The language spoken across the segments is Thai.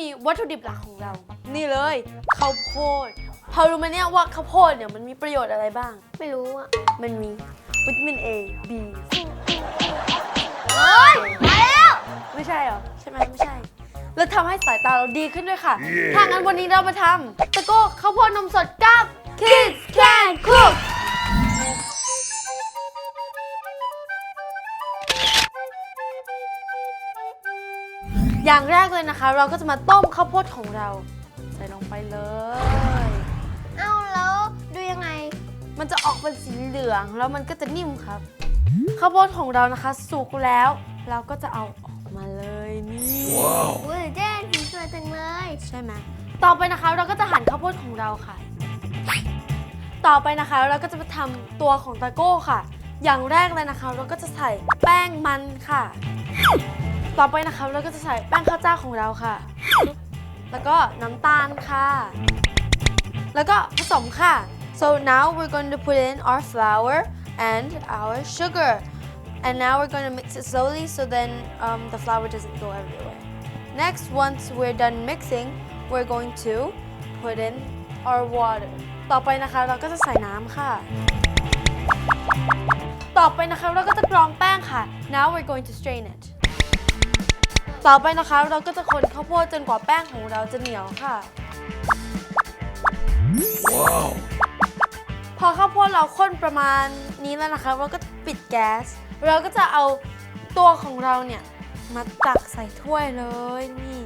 มีวัตถุดิบหลักของเรา นี่เลยข้าวโพดพอรู้ไหมเนี่ยว่าข้าวโพดเนี่ยมันมีประโยชน์อะไรบ้าง ไม่รู้อะ มันมีวิตามิน A B เฮ้ยมาแล้ว ไม่ใช่เหรอ ใช่ไหมไม่ใช่ แล้วทำให้สายตาเราดีขึ้นด้วยค่ะ ถ้างั้นวันนี้เรามาทำตะโก้ข้าวโพดนมสดกับ Kids Can Cook อย่างแรกเลยนะคะ เราก็จะมาต้มข้าวโพดของเรา ใส่ลงไปเลย เอ้าแล้วดูยังไง มันจะออกเป็นสีเหลืองแล้วมันก็จะนิ่มครับ ข้าวโพดของเรานะคะ สุกแล้วเราก็จะเอาออกมาเลยนี่อุ้ยเจ๊สีสวยจังเลยใช่ไหมต่อไปนะคะเราก็จะหั่นข้าวโพดของเราค่ะ ต่อไปนะคะเราก็จะมาทำตัวของตะโก้ค่ะ อย่างแรกเลยนะคะ เราก็จะใส่แป้งมันค่ะ ต่อไปนะคะเราก็จะใส่แป้งข้าวเจ้าของเราค่ะ แล้วก็น้ำตาลค่ะ แล้วก็ผสมค่ะ so now we're going to put in our flour and our sugar and now we're going to mix it slowly so then um, the flour doesn't go everywhere next once we're done mixing we're going to put in our water ต่อไปนะคะเราก็จะใส่น้ำค่ะ ต่อไปนะคะเราก็จะกรองแป้งค่ะ now we're going to strain it ต่อไปนะคะ เราก็จะคนข้าวโพดจนกว่าแป้งของเราจะเหนียวค่ะ พอข้าวโพดเราข้นประมาณนี้แล้วนะคะ เราก็ปิดแก๊ส เราก็จะเอาตัวของเราเนี่ยมาตักใส่ถ้วยเลยนี่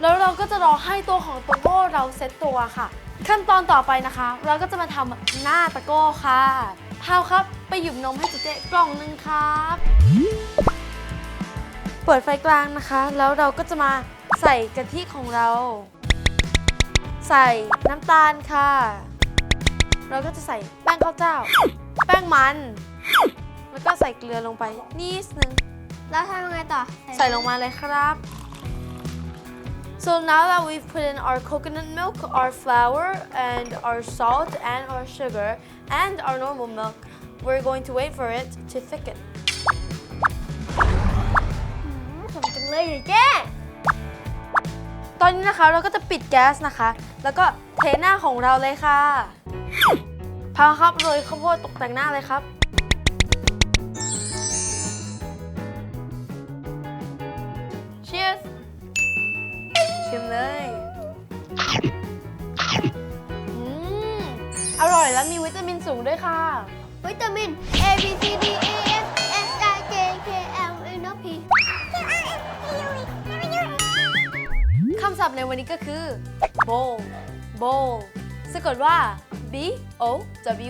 แล้วเราก็จะรอให้ตัวของตะโก้เราเซ็ตตัวค่ะ ขั้นตอนต่อไปนะคะ เราก็จะมาทำหน้าตะโก้ค่ะพาวครับ ไปหยิบนมให้เจ๊กล่องหนึ่งครับ เปิดไฟกลางนะคะ แล้วเราก็จะมาใส่กะทิของเรา ใส่น้ำตาลค่ะ เราก็จะใส่แป้งข้าวเจ้า แป้งมัน แล้วก็ใส่เกลือลงไปนิดนึง แล้วทำยังไงต่อ ใส่ลงมาเลยครับ so now that we've put in our coconut milk our flour and our salt and our sugar and our normal milk we're going to wait for it to thicken อืมสมจัง เลยเหรอเจ๊ตอนนี้นะคะเราก็จะปิดแก๊สนะคะ แล้วก็เทหน้าของเราเลยค่ะพาครับโรยข้าวโพดตกแต่งหน้าเลยครับ Cheers ชิมเลยอืมอร่อยและมีวิตามินสูงด้วยค่ะ วิตามินำศัพท์ในวันนี้ก็คือ bowl bowl สะกดว่า b o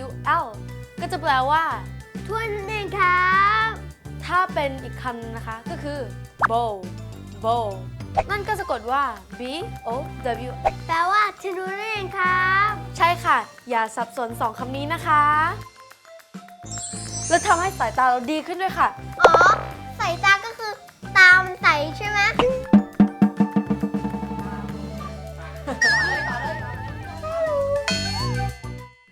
w l ก็จะแปลว่า ถ้วยนั่นเองครับ ถ้าเป็นอีกคำหนึงนะคะก็คือ bowl bowl นั่นก็สะกดว่า b o w แปลว่าชนูนั่นเองครับ ใช่ค่ะ อย่าสับสนสองคำนี้นะคะ แล้วทำให้สายตาเราดีขึ้นด้วยค่ะ อ๋อใส่ตาก็คือตามใส่ใช่ไหม